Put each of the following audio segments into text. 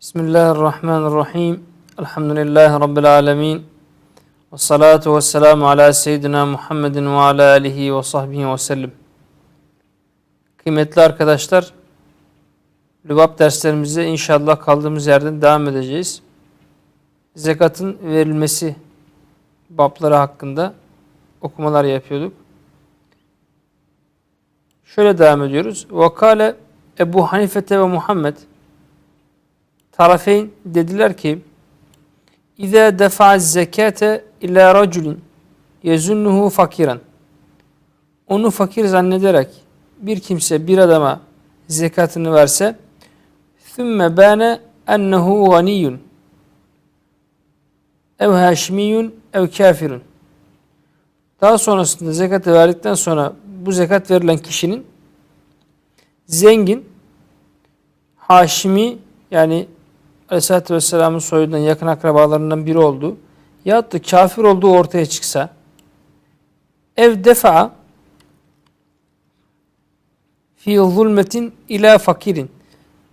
Bismillahirrahmanirrahim. Elhamdülillahi Rabbil alemin. Ve salatu ve selamu ala seyyidina Muhammedin ve ala alihi ve sahbihi ve sellem. Kıymetli arkadaşlar, Lübab derslerimize inşallah kaldığımız yerden devam edeceğiz. Zekatın verilmesi babları hakkında okumalar yapıyorduk. Şöyle devam ediyoruz. Vakale Ebu Hanifete ve Muhammed tarafeyn dediler ki İza defa zekate ila raculin yezunnuhu fakiran. Onu fakir zannederek bir kimse bir adama zekatını verse ثُمَّ bane ennehu ganiyun. Ev haşmiyun ev kafirun daha sonrasında zekatı verdikten sonra bu zekat verilen kişinin zengin, Haşimi yani Aleyhisselatü Vesselam'ın soyundan yakın akrabalarından biri oldu. Yahut da kafir olduğu ortaya çıksa ev defa fi zulmetin ila fakirin.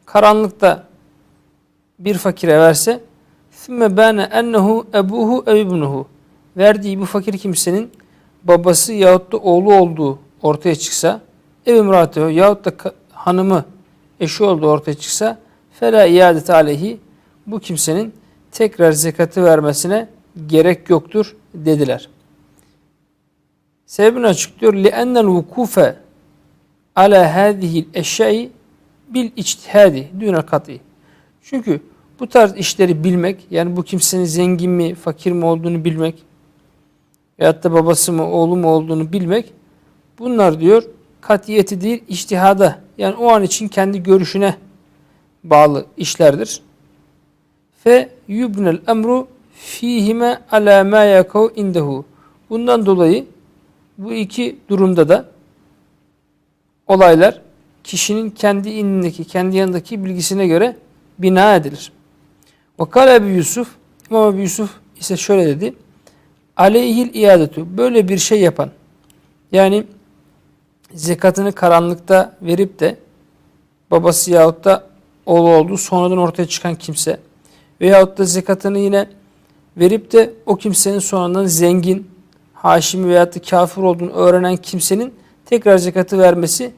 Karanlıkta bir fakire verse ثُمَّ bana ennehu ebuhu ev ibnuhu. Verdiği bu fakir kimsenin babası yahut da oğlu olduğu ortaya çıksa ev imratehu yahut da hanımı eşi olduğu ortaya çıksa fela iadete aleyhi bu kimsenin tekrar zekatı vermesine gerek yoktur dediler. Sebebini açıklıyor. لِأَنَّ الْوُكُوفَ عَلَى هَذِهِ الْاَشْيَاءِ bil içtihadi düne kat'i. Çünkü bu tarz işleri bilmek, yani bu kimsenin zengin mi, fakir mi olduğunu bilmek veyahut da babası mı, oğlu mu olduğunu bilmek bunlar diyor katiyeti değil, içtihada yani o an için kendi görüşüne bağlı işlerdir. Fe yubnel emru fihime ala ma yakau indehu. Bundan dolayı bu iki durumda da olaylar kişinin kendi indindeki, kendi yanındaki bilgisine göre bina edilir. Vakal Ebu Yusuf, İmam Ebu Yusuf ise şöyle dedi. Aleyhil iadetu. Böyle bir şey yapan, yani zekatını karanlıkta verip de babası yahut da oğlu olduğu sonradan ortaya çıkan kimse veyahut da zekatını yine verip de o kimsenin sonradan zengin, haşimi veyahut da kafir olduğunu öğrenen kimsenin tekrar zekatı vermesi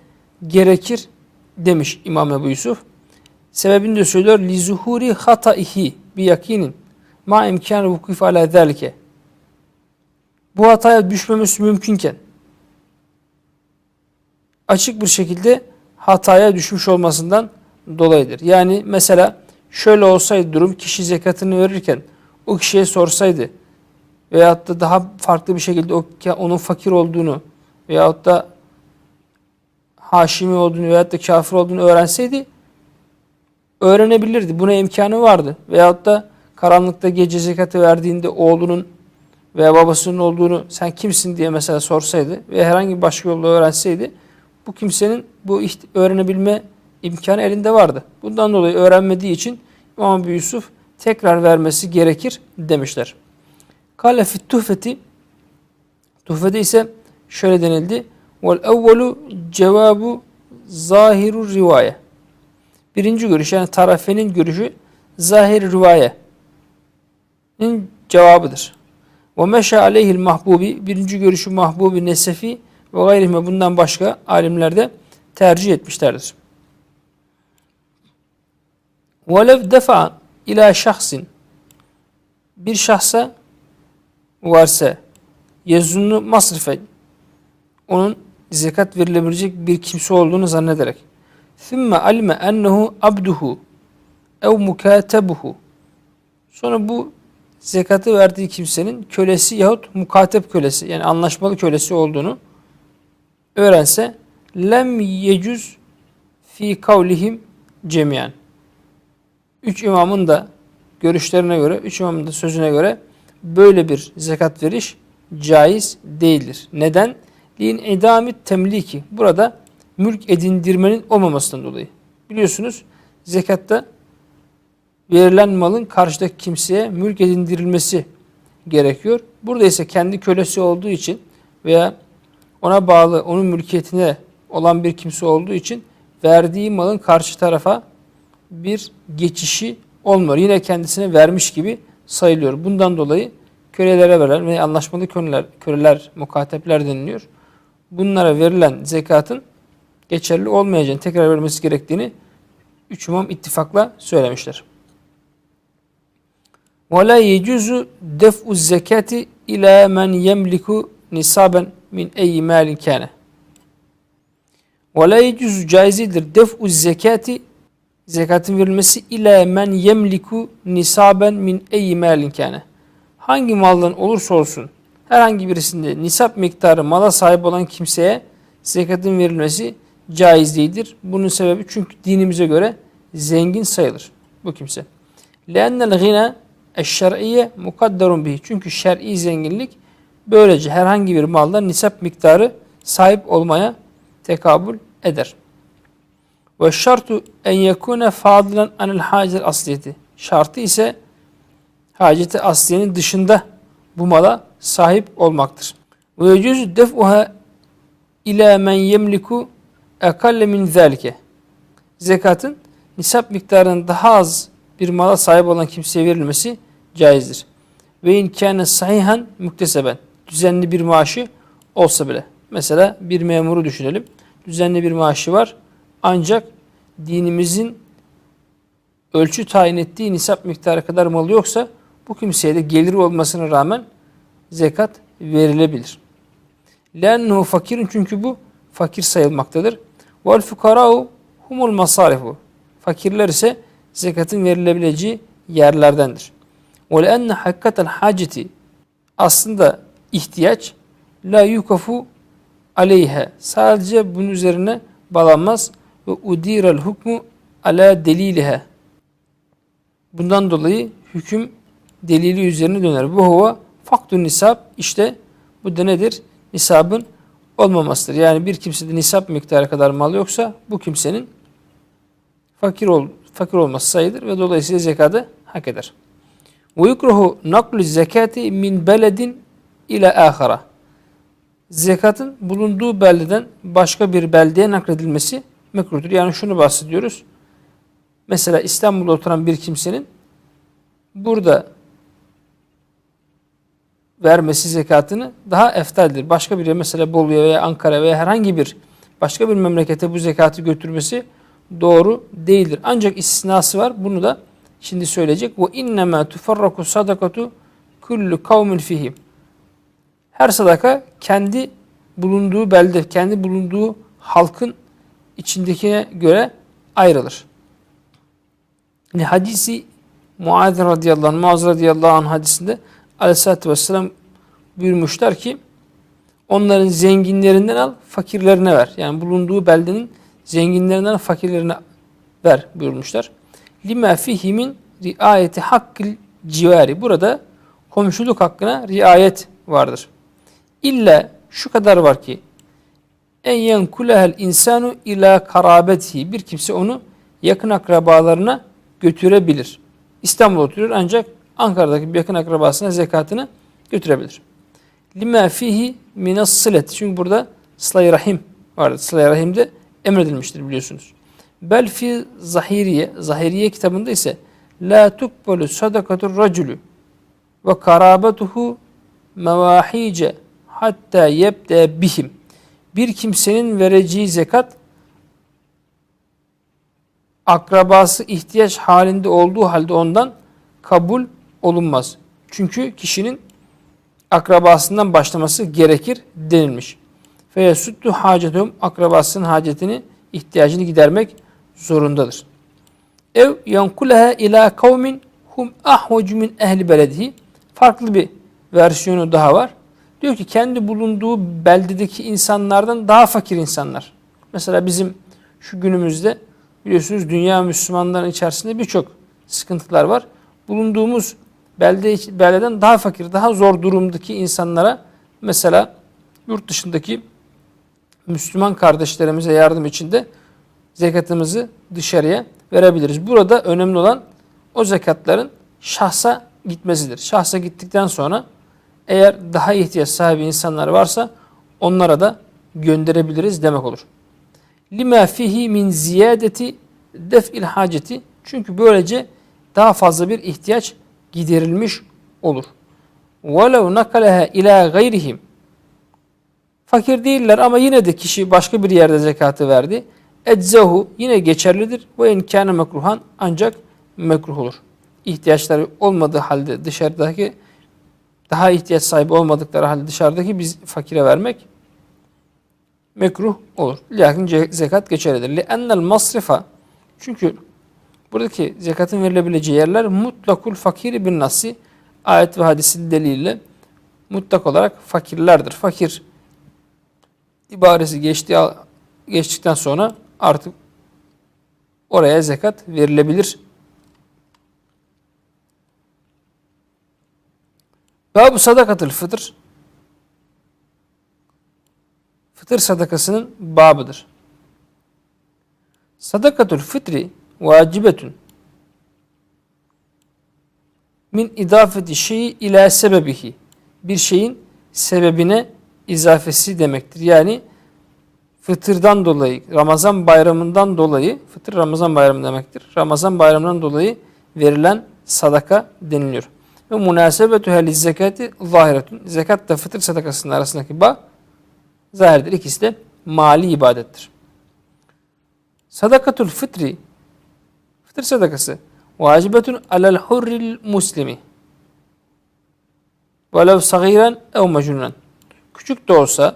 gerekir demiş İmam Ebu Yusuf. Sebebini de söylüyor. Lizuhuri hataihi bi yakinin ma imkan vukuf ala zelike. Bu hataya düşmemesi mümkünken açık bir şekilde hataya düşmüş olmasından dolayıdır. Yani mesela şöyle olsaydı durum kişi zekatını verirken o kişiye sorsaydı veyahut da daha farklı bir şekilde o, onun fakir olduğunu veyahut da haşimi olduğunu veyahut da kafir olduğunu öğrenseydi öğrenebilirdi. Buna imkanı vardı. Veyahut da karanlıkta gece zekatı verdiğinde oğlunun veya babasının olduğunu sen kimsin diye mesela sorsaydı ve herhangi bir başka yolla öğrenseydi bu kimsenin bu öğrenebilme imkanı elinde vardı. Bundan dolayı öğrenmediği için İmam Ebu Yusuf tekrar vermesi gerekir demişler. Kale fit tuhfeti Tuhfede ise şöyle denildi. Vel evvelu cevabu zahiru rivaye. Birinci görüş yani tarafenin görüşü zahir rivayenin cevabıdır. Ve meşa aleyhil mahbubi birinci görüşü mahbubi nesefi ve gayrihime bundan başka alimler de tercih etmişlerdir. Velev defa ila şahsin bir şahsa varsa yezunnu masrife onun zekat verilebilecek bir kimse olduğunu zannederek ثُمَّ alime ennehu abduhu ev mukatebuhu sonra bu zekatı verdiği kimsenin kölesi yahut mukatep kölesi yani anlaşmalı kölesi olduğunu öğrense lem yecüz fi kavlihim cemiyen. Üç imamın da görüşlerine göre, üç imamın da sözüne göre böyle bir zekat veriş caiz değildir. Neden? Lin edami temliki. Burada mülk edindirmenin olmamasından dolayı. Biliyorsunuz zekatta verilen malın karşıdaki kimseye mülk edindirilmesi gerekiyor. Burada ise kendi kölesi olduğu için veya ona bağlı, onun mülkiyetine olan bir kimse olduğu için verdiği malın karşı tarafa bir geçişi olmuyor. Yine kendisine vermiş gibi sayılıyor. Bundan dolayı kölelere verilen ve anlaşmalı köleler, köleler, mukatepler deniliyor. Bunlara verilen zekatın geçerli olmayacağını, tekrar verilmesi gerektiğini üç imam ittifakla söylemişler. وَلَا يَجُزُ دَفْءُ الزَّكَاةِ اِلَى مَنْ يَمْلِكُ nisaben min eyyi malin kâne. Ve la yecuzu caizidir def'u zekati zekatın verilmesi ila men yemliku nisaben min eyyi malin kâne. Hangi maldan olursa olsun herhangi birisinde nisap miktarı mala sahip olan kimseye zekatın verilmesi caiz değildir. Bunun sebebi çünkü dinimize göre zengin sayılır bu kimse. Leennel gina eşşer'iyye mukadderun bihi. Çünkü şer'i zenginlik böylece herhangi bir maldan nisap miktarı sahip olmaya tekabül eder. Ve şartu en yekune fadilen anil hacel asliyeti. Şartı ise haceti asliyenin dışında bu mala sahip olmaktır. Ve yecuzu def'uha ila men yemliku ekalle min zalike. Zekatın nisap miktarının daha az bir mala sahip olan kimseye verilmesi caizdir. Ve in kâne sahihan mukteseben. Düzenli bir maaşı olsa bile. Mesela bir memuru düşünelim. Düzenli bir maaşı var. Ancak dinimizin ölçü tayin ettiği nisap miktarı kadar malı yoksa bu kimseye de geliri olmasına rağmen zekat verilebilir. Lennuhu fakirin çünkü bu fakir sayılmaktadır. Vel fukarau humul masarifu. Fakirler ise zekatın verilebileceği yerlerdendir. Ve leenne hakikaten haceti aslında ihtiyaç la yukafu aleyhe. Sadece bunun üzerine bağlanmaz ve udirel hukmu ala delilihe. Bundan dolayı hüküm delili üzerine döner. Bu hava faktun nisab işte bu da nedir? Nisabın olmamasıdır. Yani bir kimsede nisap miktarı kadar mal yoksa bu kimsenin fakir ol, fakir olması sayılır ve dolayısıyla zekadı hak eder. Ve yukruhu naklu zekati min beledin ile ahara. Zekatın bulunduğu beldeden başka bir beldeye nakledilmesi mekruhtur. Yani şunu bahsediyoruz. Mesela İstanbul'da oturan bir kimsenin burada vermesi zekatını daha eftaldir. Başka bir mesela Bolu'ya veya Ankara veya herhangi bir başka bir memlekete bu zekatı götürmesi doğru değildir. Ancak istisnası var. Bunu da şimdi söyleyecek. Ve innema tufarraku sadakatu kullu kavmin fihim. Her sadaka kendi bulunduğu belde, kendi bulunduğu halkın içindekine göre ayrılır. Yani hadisi Muaz radıyallahu anh, Muaz radıyallahu anh hadisinde aleyhissalatü vesselam buyurmuşlar ki onların zenginlerinden al, fakirlerine ver. Yani bulunduğu beldenin zenginlerinden fakirlerine ver buyurmuşlar. Lima fihimin riayeti hakkil civari. Burada komşuluk hakkına riayet vardır. İlla şu kadar var ki en yenkulehel insanu ila karabetihi. Bir kimse onu yakın akrabalarına götürebilir. İstanbul'da oturuyor ancak Ankara'daki bir yakın akrabasına zekatını götürebilir. Lima fihi minas sılet. Çünkü burada sıla rahim vardır. Sıla rahimde emredilmiştir biliyorsunuz. Bel fi zahiriye. Zahiriye kitabında ise la tukbalu sadakatur racülü ve karabetuhu mevahice hatta yebde bihim. Bir kimsenin vereceği zekat akrabası ihtiyaç halinde olduğu halde ondan kabul olunmaz. Çünkü kişinin akrabasından başlaması gerekir denilmiş. Feyesuddu hacetum akrabasının hacetini ihtiyacını gidermek zorundadır. Ev yankuleha ila kavmin hum ahvacu min ehli beledihi. Farklı bir versiyonu daha var. Diyor ki kendi bulunduğu beldedeki insanlardan daha fakir insanlar. Mesela bizim şu günümüzde biliyorsunuz dünya Müslümanların içerisinde birçok sıkıntılar var. Bulunduğumuz belde, beldeden daha fakir, daha zor durumdaki insanlara mesela yurt dışındaki Müslüman kardeşlerimize yardım için de zekatımızı dışarıya verebiliriz. Burada önemli olan o zekatların şahsa gitmesidir. Şahsa gittikten sonra eğer daha ihtiyaç sahibi insanlar varsa onlara da gönderebiliriz demek olur. Lima fihi min ziyadeti def'il haceti çünkü böylece daha fazla bir ihtiyaç giderilmiş olur. وَلَوْ نَقَلَهَا ila gayrihim Fakir değiller ama yine de kişi başka bir yerde zekatı verdi. Eczehu yine geçerlidir. Ve inkâne mekruhan ancak mekruh olur. İhtiyaçları olmadığı halde dışarıdaki daha ihtiyaç sahibi olmadıkları halde dışarıdaki biz fakire vermek mekruh olur. Lakin zekat geçerlidir. Li'ennel masrifa çünkü buradaki zekatın verilebileceği yerler mutlakul fakiri bin nasi ayet ve hadisin deliliyle mutlak olarak fakirlerdir. Fakir ibaresi geçti, geçtikten sonra artık oraya zekat verilebilir. Babu sadakatül fıtır fıtır sadakasının babıdır. Sadakatül fıtri vacibetün min idafeti şeyi ila sebebihi bir şeyin sebebine izafesi demektir. Yani fıtırdan dolayı, Ramazan bayramından dolayı, fıtır Ramazan bayramı demektir. Ramazan bayramından dolayı verilen sadaka deniliyor. Ve münasebetü heli zekati zahiretun. Zekat da fıtır sadakasının arasındaki bağ zahirdir. İkisi de mali ibadettir. Sadakatul fıtri fıtır sadakası vacibetun alel hurril muslimi velev sagiren ev mecnunen küçük de olsa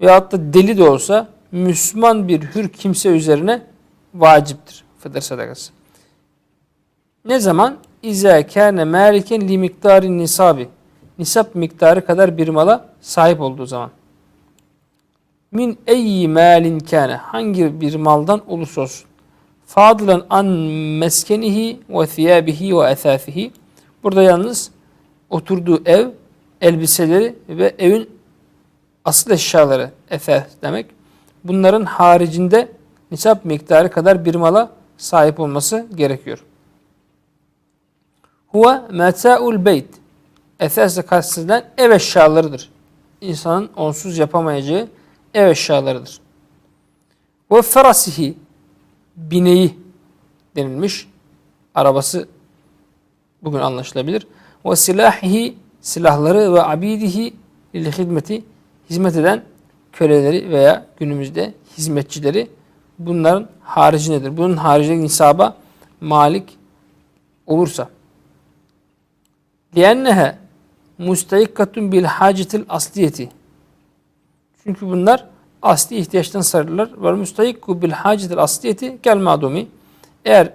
veyahut da deli de olsa Müslüman bir hür kimse üzerine vaciptir fıtır sadakası. Ne zaman? İzâ kâne mâliken li miktarin nisabi. Nisap miktarı kadar bir mala sahip olduğu zaman. Min eyyi malin kâne. Hangi bir maldan olursa olsun. Fadilen an meskenihi ve thiyabihi ve ethafihi. Burada yalnız oturduğu ev, elbiseleri ve evin asıl eşyaları efe demek. Bunların haricinde nisap miktarı kadar bir mala sahip olması gerekiyor. Huve meta'ul beyt. Efesle kastedilen ev eşyalarıdır. İnsanın onsuz yapamayacağı ev eşyalarıdır. Ve ferasihi bineği denilmiş. Arabası bugün anlaşılabilir. Ve silahihi silahları ve abidihi lil hizmeti hizmet eden köleleri veya günümüzde hizmetçileri bunların haricindedir. Bunun haricinde nisaba malik olursa. لِيَنَّهَا mustayikkatun bil hacetil asliyeti. Çünkü bunlar asli ihtiyaçtan sarılırlar. Ve mustayikku bil hacetil asliyeti gel madumi. Eğer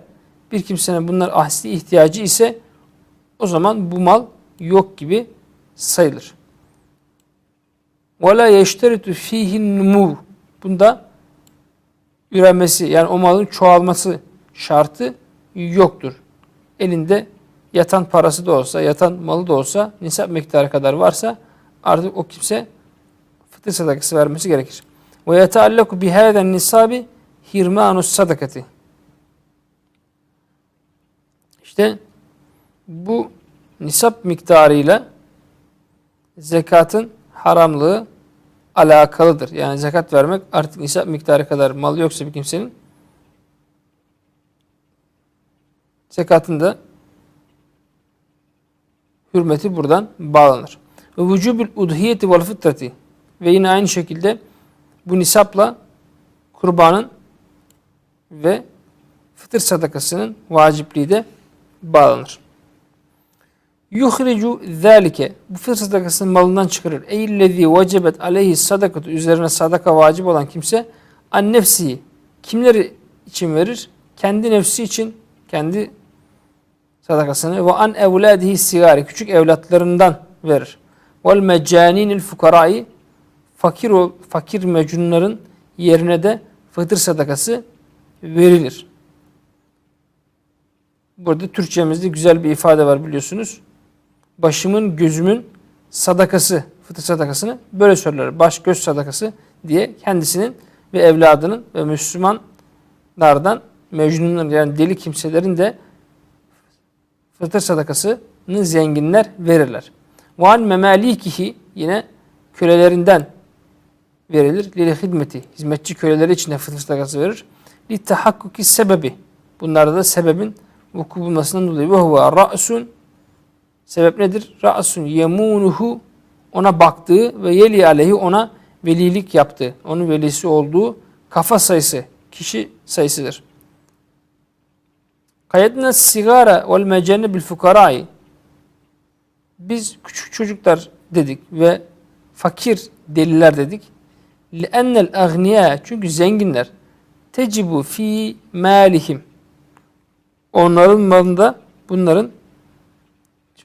bir kimsenin bunlar asli ihtiyacı ise o zaman bu mal yok gibi sayılır. Ve la yeşteritu fihi numur. Bunda üremesi yani o malın çoğalması şartı yoktur. Elinde yatan parası da olsa, yatan malı da olsa, nisap miktarı kadar varsa artık o kimse fıtır sadakası vermesi gerekir. Ve yeteallaku bihâden nisabi hirmanus sadakati. İşte bu nisap miktarıyla zekatın haramlığı alakalıdır. Yani zekat vermek artık nisap miktarı kadar mal yoksa bir kimsenin zekatın da hürmeti buradan bağlanır. Ve vücubul udhiyeti vel fıtrati ve yine aynı şekilde bu nisapla kurbanın ve fıtır sadakasının vacipliği de bağlanır. Yuhricu zalike bu fıtır sadakasının malından çıkarır. Eyyillezî vecebet aleyhi sadakatu üzerine sadaka vacip olan kimse an nefsi kimleri için verir? Kendi nefsi için kendi sadakasını ve an evladihi sigari küçük evlatlarından verir. Vel meccaninil fukarai fakir ol, fakir mecnunların yerine de fıtır sadakası verilir. Burada Türkçemizde güzel bir ifade var biliyorsunuz. Başımın gözümün sadakası, fıtır sadakasını böyle söyler. Baş göz sadakası diye kendisinin ve evladının ve Müslümanlardan mecnunların yani deli kimselerin de fıtır sadakasını zenginler verirler. Van memalikihi yine kölelerinden verilir. Lili hizmeti. Hizmetçi köleleri için de fıtır sadakası verir. Li tahakkuki sebebi. Bunlarda da sebebin vuku bulmasından dolayı ve huve ra'sun sebep nedir? Ra'sun yemunuhu ona baktığı ve yeli aleyhi ona velilik yaptığı, onun velisi olduğu kafa sayısı, kişi sayısıdır. Kayyedne sigara vel mecenne bil fukarayı. Biz küçük çocuklar dedik ve fakir deliler dedik. Li'ennel agniya çünkü zenginler tecibu fi malihim. Onların malında bunların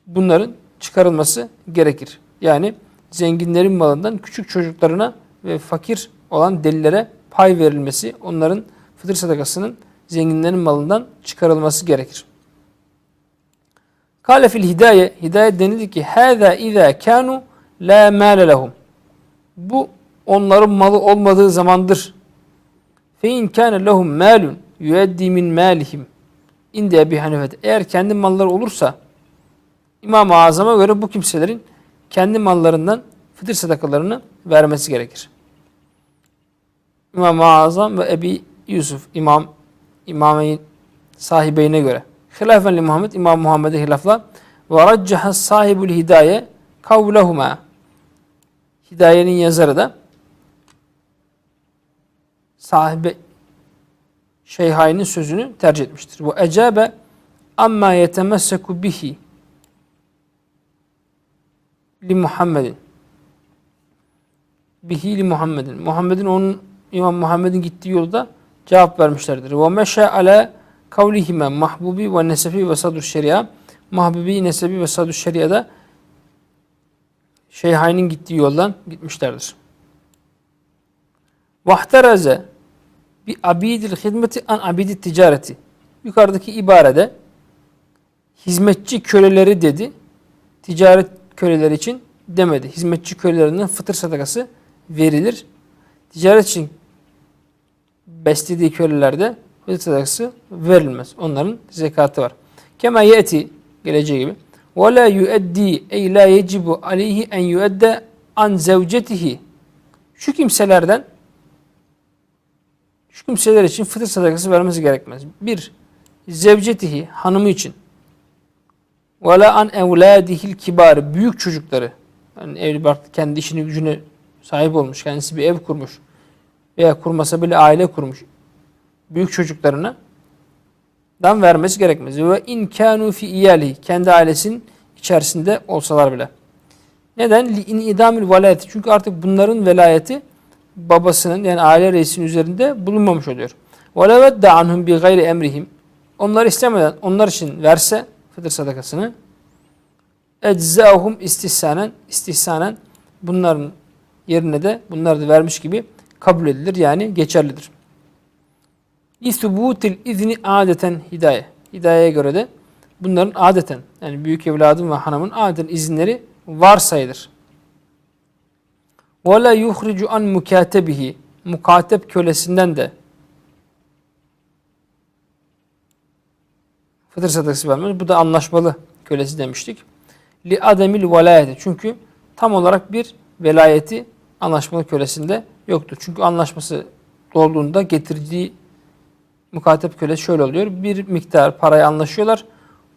bunların çıkarılması gerekir. Yani zenginlerin malından küçük çocuklarına ve fakir olan delilere pay verilmesi onların fıtır sadakasının zenginlerin malından çıkarılması gerekir. Kale fil hidaye, hidayet denildi ki hâzâ izâ kânû lâ mâle lehum. Bu onların malı olmadığı zamandır. Fe in kâne lehum mâlun yüeddi min mâlihim. İndi Ebi Hanifet. Eğer kendi malları olursa İmam-ı Azam'a göre bu kimselerin kendi mallarından fıtır sadakalarını vermesi gerekir. İmam-ı Azam ve Ebi Yusuf İmam İmameyn sahibeyine göre. Hilafen li Muhammed İmam Muhammed'e hilafla ve raccaha sahibul hidaye kavlehuma. Hidayenin yazarı da sahibi Şeyhayn'in sözünü tercih etmiştir. Bu ecabe amma yetemesseku bihi li Muhammedin bihi li Muhammedin. Muhammed'in onun İmam Muhammed'in gittiği yolda cevap vermişlerdir. Ve meşe ala kavlihime mahbubi ve nesefi ve sadur şeria. Mahbubi, nesebi ve sadur şeriada Şeyhayn'in gittiği yoldan gitmişlerdir. Vahteraze bi abidil hizmeti an abidit ticareti. Yukarıdaki ibarede hizmetçi köleleri dedi. Ticaret köleleri için demedi. Hizmetçi kölelerinin fıtır sadakası verilir. Ticaret için beslediği kölelerde fıtır sadakası verilmez. Onların zekatı var. Kema yeti geleceği gibi. Ve la yueddi ey la yecibu aleyhi en yuedde an zevcetihi. Şu kimselerden şu kimseler için fıtır sadakası vermesi gerekmez. Bir, zevcetihi, hanımı için. Ve la an evladihil kibar, büyük çocukları. Yani evli kendi işini gücüne sahip olmuş, kendisi bir ev kurmuş veya kurmasa bile aile kurmuş. Büyük çocuklarına dan vermesi gerekmez. Ve in kanu fi iyali kendi ailesinin içerisinde olsalar bile. Neden? Li in idamil velayeti. Çünkü artık bunların velayeti babasının yani aile reisinin üzerinde bulunmamış oluyor. Ve levedde anhum bi gayri emrihim. Onlar istemeden onlar için verse fıtır sadakasını eczahum istihsanen istihsanen bunların yerine de bunları da vermiş gibi kabul edilir yani geçerlidir. İsubutil izni adeten hidaye. Hidayeye göre de bunların adeten yani büyük evladın ve hanımın adeten izinleri var sayılır. Ve la yuhricu an mukatebihi. Mukatep kölesinden de fıtır sadakası vermez. Bu da anlaşmalı kölesi demiştik. Li ademil velayeti. Çünkü tam olarak bir velayeti anlaşmalı kölesinde yoktur. Çünkü anlaşması dolduğunda getirdiği mukatep köle şöyle oluyor. Bir miktar parayı anlaşıyorlar.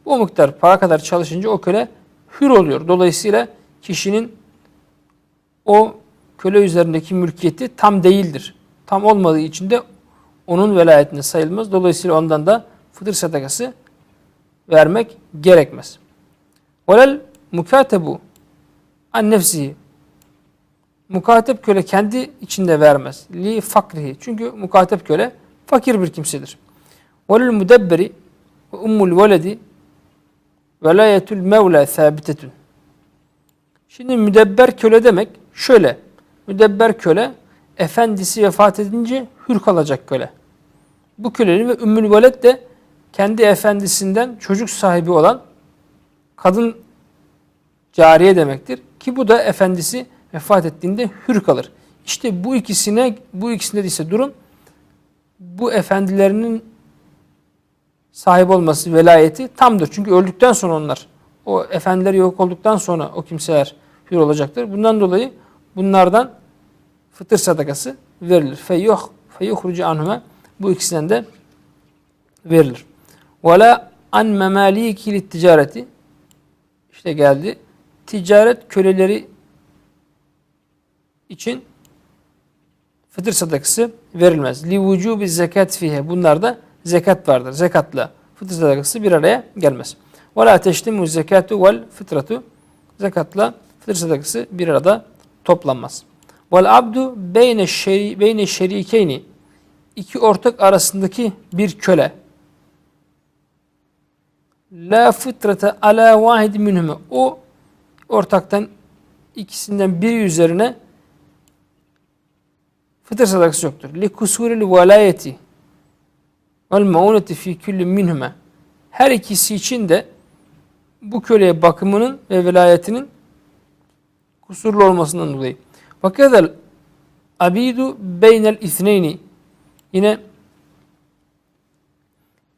O miktar para kadar çalışınca o köle hür oluyor. Dolayısıyla kişinin o köle üzerindeki mülkiyeti tam değildir. Tam olmadığı için de onun velayetine sayılmaz. Dolayısıyla ondan da fıtır sadakası vermek gerekmez. Velel mukatebu an nefsihi mukatep köle kendi içinde vermez. Li fakrihi. Çünkü mukatep köle fakir bir kimsedir. Velel mudebberi ve ummul veledi velayetül mevla sabitetün. Şimdi müdebber köle demek şöyle. Müdebber köle efendisi vefat edince hür kalacak köle. Bu kölenin ve ümmül veled de kendi efendisinden çocuk sahibi olan kadın cariye demektir. Ki bu da efendisi vefat ettiğinde hür kalır. İşte bu ikisine bu ikisinde ise durum bu efendilerinin sahip olması velayeti tamdır. Çünkü öldükten sonra onlar o efendiler yok olduktan sonra o kimseler hür olacaktır. Bundan dolayı bunlardan fıtır sadakası verilir. Feyyuh feyuhrucu anhuma bu ikisinden de verilir. Ve la an memaliki ticareti işte geldi. Ticaret köleleri için fıtır sadakası verilmez. Li vücubi zekat fihe. Bunlarda zekat vardır. Zekatla fıtır sadakası bir araya gelmez. Ve la teştimu zekatu vel fıtratu. Zekatla fıtır sadakası bir arada toplanmaz. Vel abdu beyne şeri beyne şerikeyni. İki ortak arasındaki bir köle. La fıtrata ala vahid minhume. O ortaktan ikisinden biri üzerine fıtır sadakası yoktur. Li kusuril velayeti vel mauneti fi kulli minhume. Her ikisi için de bu köleye bakımının ve velayetinin kusurlu olmasından dolayı. Fakat abidu beynel ithneyni yine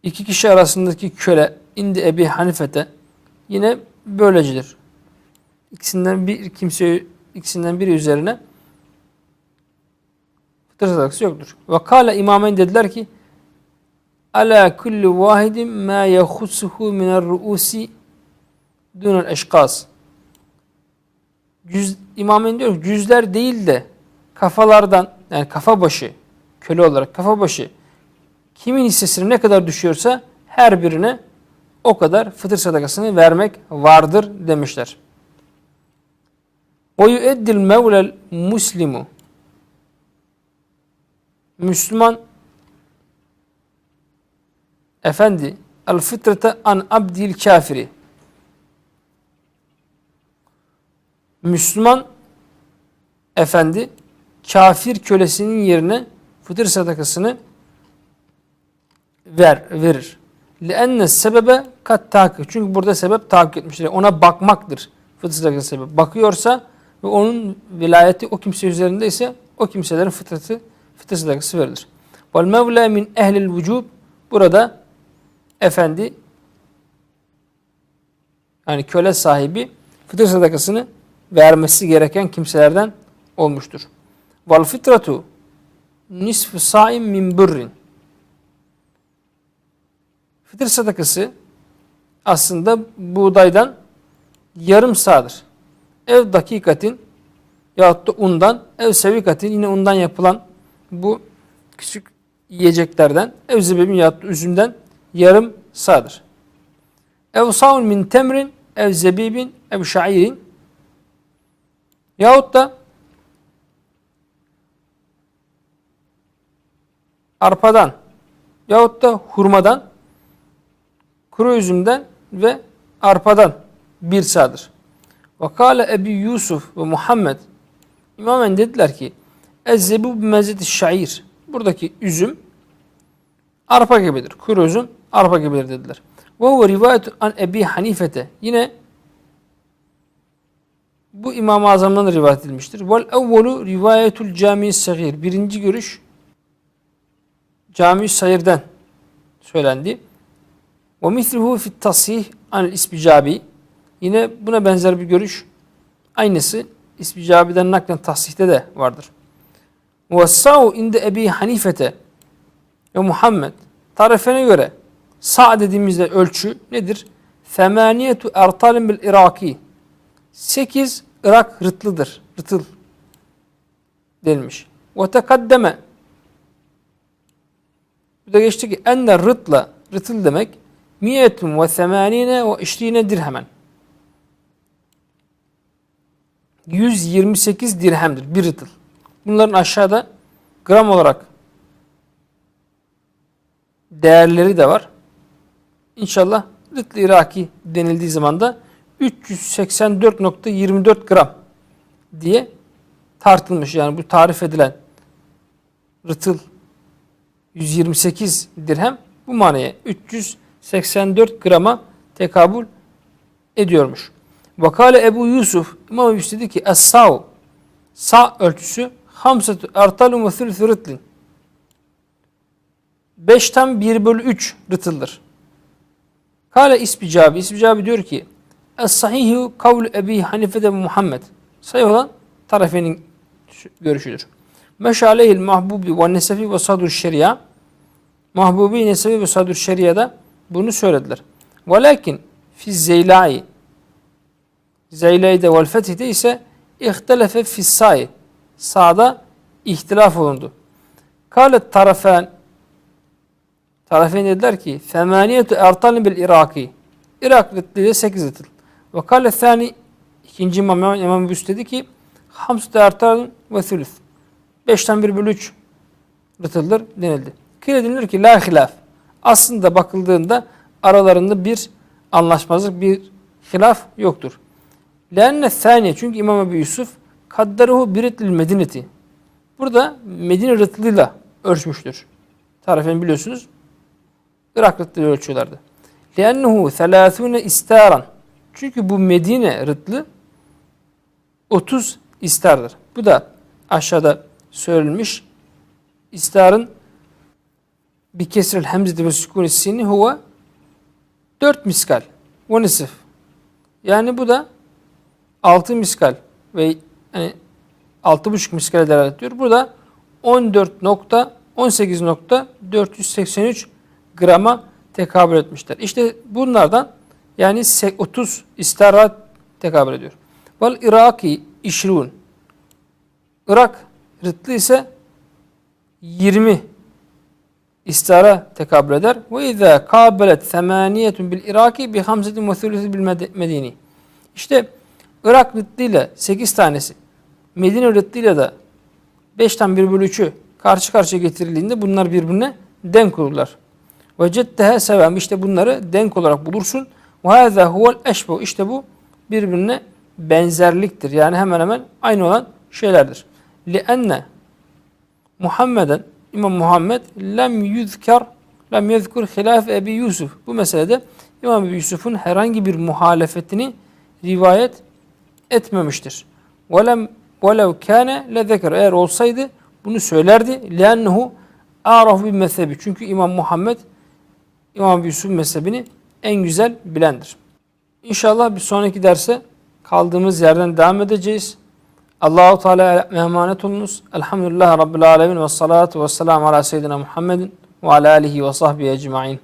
iki kişi arasındaki köle indi Ebi Hanifete yine böylecidir. İkisinden bir kimse ikisinden biri üzerine sadakası yoktur. Ve kâle imamen dediler ki ala kullu vahidin ma yahussuhu minel ruusi dunel eşkas. Cüz, imamen diyor cüzler değil de kafalardan yani kafa başı köle olarak kafa başı kimin hissesine ne kadar düşüyorsa her birine o kadar fıtır sadakasını vermek vardır demişler. O yueddil mevlel muslimu Müslüman efendi el fıtrata an abdil kafiri Müslüman efendi kafir kölesinin yerine fıtır sadakasını ver, verir. لِأَنَّ sebebe kat takip. Çünkü burada sebep takip etmiştir. Ona bakmaktır. Fıtır sadakası sebep. Bakıyorsa ve onun vilayeti o kimse üzerinde ise o kimselerin fıtratı fıtır sadakası verilir. Vel mevla min ehlil vücub burada efendi yani köle sahibi fıtır sadakasını vermesi gereken kimselerden olmuştur. Vel fitratu nisfu saim min burrin. Fıtır sadakası aslında buğdaydan yarım sağdır. Ev dakikatin yahut da undan, ev sevikatin yine undan yapılan bu küçük yiyeceklerden, ev zibibin yahut üzümden yarım sağdır. Ev saun min temrin, ev zebibin, ev şairin yahut da arpadan yahut da hurmadan, kuru üzümden ve arpadan bir sağdır. Vakale Ebu Yusuf ve Muhammed İmamen dediler ki Ezzebu mezeti şair. Buradaki üzüm arpa gibidir. Kuru üzüm arpa gibidir dediler. Ve huve rivayet an Ebi Hanifete. Yine bu İmam-ı Azam'dan da rivayet edilmiştir. Vel evvelu rivayetul cami sagir. Birinci görüş cami sayırdan söylendi. Ve misluhu fit tasih an isbicabi. Yine buna benzer bir görüş aynısı isbicabiden naklen tahsihte de vardır. Sa'u inde Ebi Hanifete ve Muhammed tarifine göre sa dediğimizde ölçü nedir? Femaniyetu ertalin bil Iraki. Sekiz Irak rıtlıdır. Rıtıl denilmiş. Ve tekaddeme Bu da geçti ki enne rıtla rıtıl demek miyetun ve semanine ve işrine dirhemen. 128 dirhemdir bir rıtıl. Bunların aşağıda gram olarak değerleri de var. İnşallah rıtlı Iraki denildiği zaman da 384.24 gram diye tartılmış. Yani bu tarif edilen rıtıl 128 dirhem bu manaya 384 grama tekabül ediyormuş. Vakale Ebu Yusuf İmam Yusuf dedi ki Es-sav Sa ölçüsü Hamsatü ertalun ve rıtlin Beşten bir bölü üç rıtıldır. Kale İsbicabi İsbicabi diyor ki Es-sahihu kavlu Ebi Hanife de Muhammed Sayı olan tarafenin görüşüdür. Meşaleyhil mahbubi ve nesefi ve sadur şeria Mahbubi, nesefi ve sadur şeriada bunu söylediler. Velakin fi zeylai Zeyleyde vel fethide ise ihtelefe fissai sağda ihtilaf olundu. Kalet tarafen tarafen dediler ki femaniyetu ertalin bil iraki Irak rıtlıyla 8 rıtıl. Ve kale thani ikinci imam İmam Büs dedi ki hamsu ertalin ve thülüth. 5'ten 1 bölü 3 rıtıldır denildi. Kile denilir ki la hilaf. Aslında bakıldığında aralarında bir anlaşmazlık, bir hilaf yoktur. Lenne thaniye çünkü İmam Ebu Yusuf kadderuhu biritlil medineti. Burada Medine rıtlıyla ölçmüştür. Tarafen biliyorsunuz Irak rıtlıyla ölçüyorlardı. Lennehu 30 istaran. Çünkü bu Medine rıtlı 30 istardır. Bu da aşağıda söylenmiş. İstarın bir kesrel hemzeti ve sükun sini huve 4 miskal ve nisif. Yani bu da 6 miskal ve hani 6,5 miskale delalet ediyor. Burada 14.18.483 grama tekabül etmişler. İşte bunlardan yani 30 istarat tekabül ediyor. Vel Iraki işrun. Irak rıtlı ise 20 istara tekabül eder. Ve izâ kâbelet semâniyetun bil Iraki bi hamzetin ve bil medini. İşte Irak rıttıyla 8 tanesi, Medine rıttıyla da 5'ten 1 bölü 3'ü karşı karşıya getirildiğinde bunlar birbirine denk olurlar. Ve ceddehe sevem işte bunları denk olarak bulursun. Ve hâzâ huvel eşbu işte bu birbirine benzerliktir. Yani hemen hemen aynı olan şeylerdir. Lienne Muhammeden İmam Muhammed lem yüzker lem yezkur hilaf Ebi Yusuf. Bu meselede İmam Ebi Yusuf'un herhangi bir muhalefetini rivayet etmemiştir. Velem velev kâne lezeker. Eğer olsaydı bunu söylerdi. Arafu bir mezhebi. Çünkü İmam Muhammed İmam Yusuf mezhebini en güzel bilendir. İnşallah bir sonraki derse kaldığımız yerden devam edeceğiz. Allahu Teala emanet olunuz. Elhamdülillah Rabbil Alemin ve salatu ve selamu ala seyyidina Muhammedin ve ala alihi ve sahbihi ecmain.